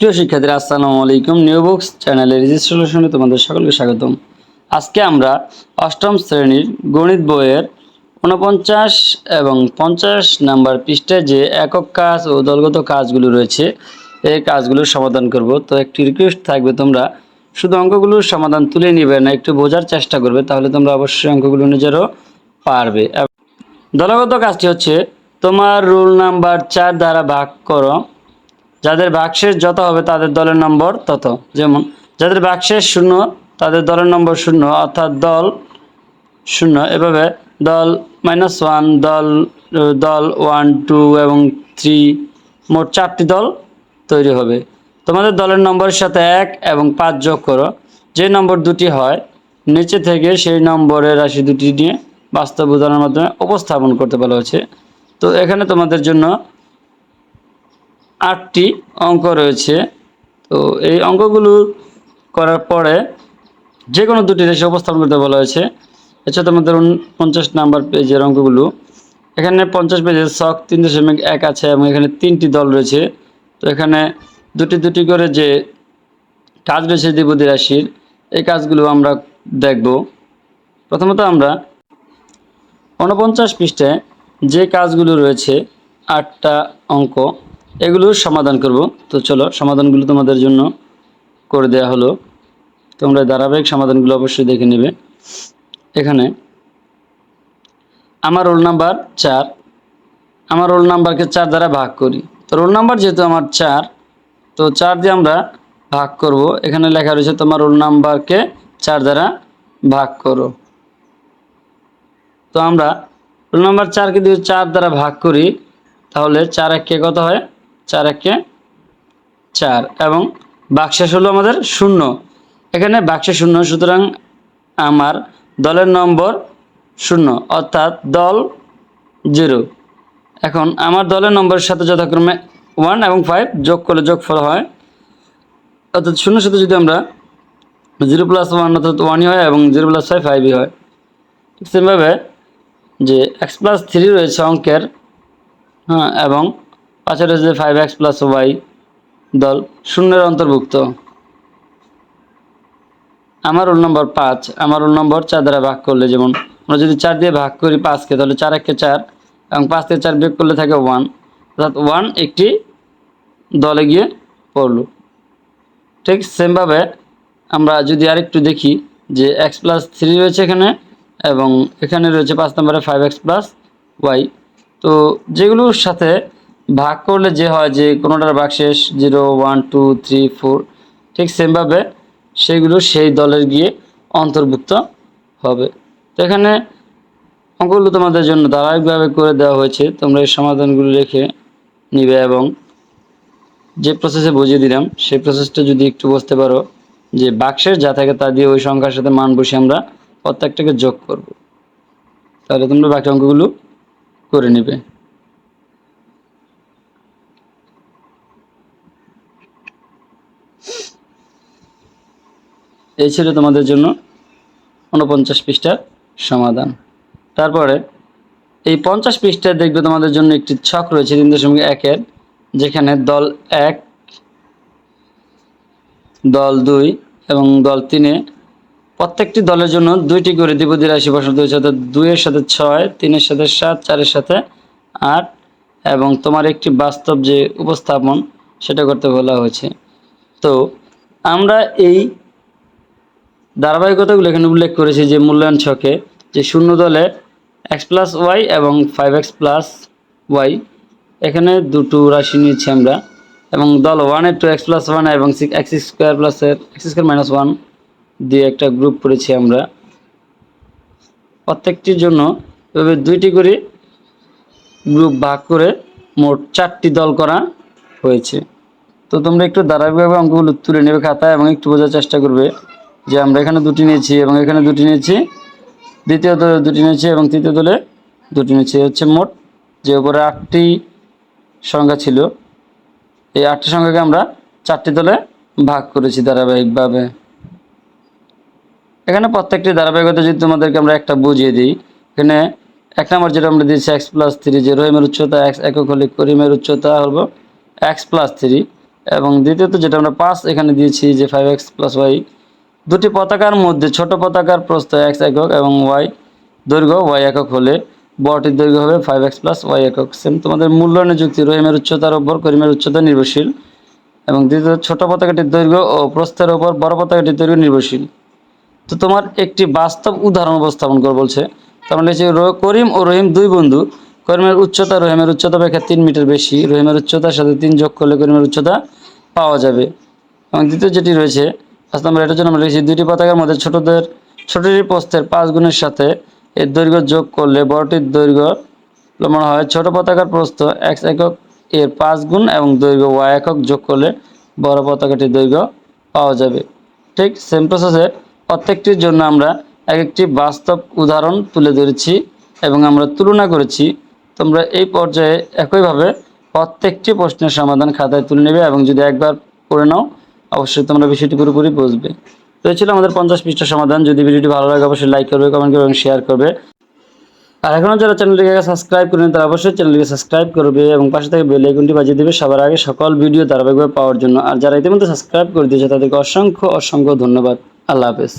প্রিয় শিক্ষার্থীরা, আসসালামু আলাইকুম। নিউ বুকস চ্যানেলের রেজিস্ট্রেশনে তোমাদের সকলকে স্বাগতম। আজকে আমরা অষ্টম শ্রেণির গণিত বইয়ের উনপঞ্চাশ এবং পঞ্চাশ নাম্বার পৃষ্ঠায় যে একক কাজ ও দলগত কাজগুলো রয়েছে, এই কাজগুলোর সমাধান করব। তো একটি রিকোয়েস্ট থাকবে তোমরা, শুধু অঙ্কগুলোর সমাধান তুলে নিবে না, একটু বোঝার চেষ্টা করবে, তাহলে তোমরা অবশ্যই অঙ্কগুলো নিজেরও পারবে। দলগত কাজটি হচ্ছে, তোমার রুল নাম্বার চার দ্বারা ভাগ করো। যাদের বাক্সের যত হবে তাদের দলের নম্বর তত। যেমন, যাদের বাক্সের শূন্য, তাদের দলের নম্বর শূন্য, অর্থাৎ দল শূন্য। এভাবে দল মাইনাস ওয়ান দল দল ওয়ান টু এবং থ্রি মোট চারটি দল তৈরি হবে। তোমাদের দলের নম্বরের সাথে এক এবং পাঁচ যোগ করো। যে নম্বর দুটি হয়, নিচে থেকে সেই নম্বরের রাশি দুটি নিয়ে বাস্তব উদাহরণের মাধ্যমে উপস্থাপন করতে বলা হয়েছে। তো এখানে তোমাদের জন্য আটটি অঙ্ক রয়েছে। তো এই অঙ্কগুলো করার পরে যে কোনো দুটি দেশে উপস্থাপন করতে বলা হয়েছে। এছাড়া তোমাদের পঞ্চাশ নাম্বার পেজের অঙ্কগুলো। এখানে পঞ্চাশ পেজের শখ তিন দশমিক এক আছে এবং এখানে তিনটি দল রয়েছে। তো এখানে দুটি দুটি করে যে কাজ রয়েছে দ্বিপদী রাশির, এই কাজগুলো আমরা দেখব। প্রথমত আমরা ঊনপঞ্চাশ পৃষ্ঠায় যে কাজগুলো রয়েছে, আটটা অঙ্ক এগুলোর সমাধান করব। তো চলো, সমাধানগুলো তোমাদের জন্য করে দেয়া হলো। তোমরা ধারাবাহিক সমাধানগুলো অবশ্যই দেখে নেবে। এখানে, আমার রোল নাম্বার চার। আমার রোল নাম্বারকে চার দ্বারা ভাগ করি। তো রোল নাম্বার যেহেতু আমার চার, তো চার দিয়ে আমরা ভাগ করব। এখানে লেখা রয়েছে, তোমার রোল নাম্বারকে চার দ্বারা ভাগ করো। তো আমরা রোল নাম্বার চারকে যদি চার দ্বারা ভাগ করি, তাহলে চার এককে কত হয়? চার এককে চার এবং বাক্সেস হলো আমাদের শূন্য। এখানে বাক্সে শূন্য, সুতরাং আমার দলের নম্বর শূন্য, অর্থাৎ দল জিরো। এখন আমার দলের নম্বরের সাথে যথাক্রমে ওয়ান এবং ফাইভ যোগ করলে যোগফল হয়, অর্থাৎ শূন্যের সাথে যদি আমরা জিরো প্লাস ওয়ান অর্থাৎ ওয়ানই হয় এবং জিরো প্লাস ফাইভ ফাইভই হয়, ঠিক যে এক্স প্লাস থ্রি রয়েছে অঙ্কের হ্যাঁ এবং পাশে রয়েছে ফাইভ এক্স প্লাস ওয়াই দল, শূন্যের অন্তর্ভুক্ত। আমার রোল নম্বর পাঁচ, আমার রোল নম্বর চার দ্বারা ভাগ করলে যেমন আমরা যদি চার দিয়ে ভাগ করি পাঁচকে, তাহলে চার একে চার, এবং পাঁচ থেকে চার বিয়োগ করলে থাকে ওয়ান অর্থাৎ ওয়ান একটি দলে গিয়ে পড়ল। ঠিক সেমভাবে আমরা যদি আরেকটু দেখি যে এক্স প্লাস থ্রি রয়েছে এখানে, এবং এখানে রয়েছে পাঁচ নম্বরে ফাইভ এক্স প্লাস ওয়াই তো যেগুলোর সাথে ভাগ করলে যে হয় যে কোনোটার ভাগ zero, one, two, three, four, ঠিক সেমভাবে সেগুলো সেই দলের গিয়ে অন্তর্ভুক্ত হবে। তো এখানে অঙ্কগুলো তোমাদের জন্য ধারাবাহিকভাবে করে দেওয়া হয়েছে। তোমরা এই সমাধানগুলো রেখে নিবে এবং যে প্রসেসে বুঝিয়ে দিলাম, সেই প্রসেসটা যদি একটু বুঝতে পারো যে বাক্সের যা থাকে তা দিয়ে ওই সংখ্যার সাথে মান বসে আমরা প্রত্যেকটাকে যোগ করব। তাহলে তোমরা বাকি অঙ্কগুলো করে নিবে। এই ছিল তোমাদের জন্য উনপঞ্চাশ পৃষ্ঠার সমাধান। তারপরে এই পঞ্চাশ পৃষ্ঠায় দেখবে তোমাদের জন্য একটি ছক রয়েছে তিন দশমিক একের, যেখানে দল এক, দল দুই এবং দল তিনে প্রত্যেকটি দলের জন্য দুইটি করে দ্বিপদী রাশি বসাতে হয়েছে, অর্থাৎ দুইয়ের সাথে ছয়, তিনের সাথে সাত, চারের সাথে আট এবং তোমার একটি বাস্তব যে উপস্থাপন সেটা করতে বলা হয়েছে। তো আমরা এই ধারাবাহিকতাগুলো এখানে উল্লেখ করেছি যে মূল্যায়ন ছকে, যে শূন্য দলে এক্স প্লাস ওয়াই এবং ফাইভ এক্স প্লাস ওয়াই এখানে দুটো রাশি নিয়েছি আমরা, এবং দল ওয়ানের টু এক্স প্লাস ওয়ান এবং এক্স স্কোয়ার প্লাসের এক্স স্কোয়ার মাইনাস ওয়ান দিয়ে একটা গ্রুপ করেছি আমরা। প্রত্যেকটির জন্য এভাবে দুইটি করে গ্রুপ ভাগ করে মোট চারটি দল করা হয়েছে। তো তোমরা একটু ধারাবাহিকভাবে অঙ্কগুলো তুলে নেবে খাতা এবং একটু বোঝার চেষ্টা করবে। যে আমরা এখানে দুটি নিয়েছি এবং এখানে দুটি নিয়েছি, দ্বিতীয় দলে দুটি নিয়েছি এবং তৃতীয় দলে দুটি নিয়েছি। হচ্ছে মোট যে উপরে আটটি সংখ্যা ছিল, এই আটটি সংখ্যাকে আমরা চারটি দলে ভাগ করেছি ধারাবাহিকভাবে। এখানে প্রত্যেকটি ধারাবাহিকতা যদি তোমাদেরকে আমরা একটা বুঝিয়ে দিই, এখানে এক নম্বর যেটা আমরা দিয়েছি এক্স প্লাস থ্রি যে রহিমের উচ্চতা এক্স একক হলে করিমের উচ্চতা হলো এক্স প্লাস থ্রি এবং দ্বিতীয়ত যেটা আমরা পাঁচ এখানে দিয়েছি, যে ফাইভ এক্স প্লাস ওয়াই দুটি পতাকার মধ্যে ছোট পতাকার প্রস্থ এক্স একক এবং ওয়াই দৈর্ঘ্য ওয়াই একক হলে বড়টির দৈর্ঘ্য হবে ফাইভ এক্স প্লাস ওয়াই একক। সেম তোমাদের মূল্যায়নের যুক্তি, রহিমের উচ্চতার উপর, করিমের উচ্চতা নির্ভরশীল। এবং দ্বিতীয় ছোট পতাকাটির দৈর্ঘ্য ও প্রস্থের ওপর বড় পতাকাটির দৈর্ঘ্য নির্ভরশীল। তো তোমার একটি বাস্তব উদাহরণ উপস্থাপন করে বলছে। তার মানে করিম ও রহিম দুই বন্ধু। করিমের উচ্চতা, রহিমের উচ্চতা অপেক্ষা তিন মিটার বেশি। রহিমের উচ্চতার সাথে তিন যোগ করলে করিমের উচ্চতা পাওয়া যাবে। এবং দ্বিতীয় যেটি রয়েছে পাঁচ নম্বর, এটার জন্য আমরা লিখেছি, দুইটি পতাকার মধ্যে ছোটদের ছোটটির প্রস্থের পাঁচ গুণের সাথে এর দৈর্ঘ্য যোগ করলে বড়টির দৈর্ঘ্য মনে হয়। ছোট পতাকার প্রস্থ এক্স একক এর পাঁচ গুণ এবং দৈর্ঘ্য ওয়াই একক যোগ করলে বড় পতাকাটির দৈর্ঘ্য পাওয়া যাবে। ঠিক সেম প্রসেসে প্রত্যেকটির জন্য আমরা এক একটি বাস্তব উদাহরণ তুলে ধরেছি এবং আমরা তুলনা করেছি। তোমরা এই পর্যায়ে একইভাবে প্রত্যেকটি প্রশ্নের সমাধান খাতায় তুলে নেবে এবং যদি একবার করে নাও অবশ্যই তোমরা বিষয়টি পুরোপুরি বুঝবে। তো ছিল আমাদের পঞ্চাশ পৃষ্ঠা সমাধান। যদি ভিডিওটি ভালো লাগে, অবশ্যই লাইক করবে কমেন্ট করবে এবং শেয়ার করবে। আর এখনও যারা চ্যানেলটিকে সাবস্ক্রাইব করেন, তারা অবশ্যই চ্যানেলটিকে সাবস্ক্রাইব করবে এবং পাশে থেকে বেল আইকনটি বাজিয়ে দেবে সবার আগে সকল ভিডিও ধারাবাহিকভাবে পাওয়ার জন্য। আর যারা ইতিমধ্যে সাবস্ক্রাইব করে দিয়েছে, তাদেরকে অসংখ্য অসংখ্য ধন্যবাদ। আল্লাহ হাফেজ।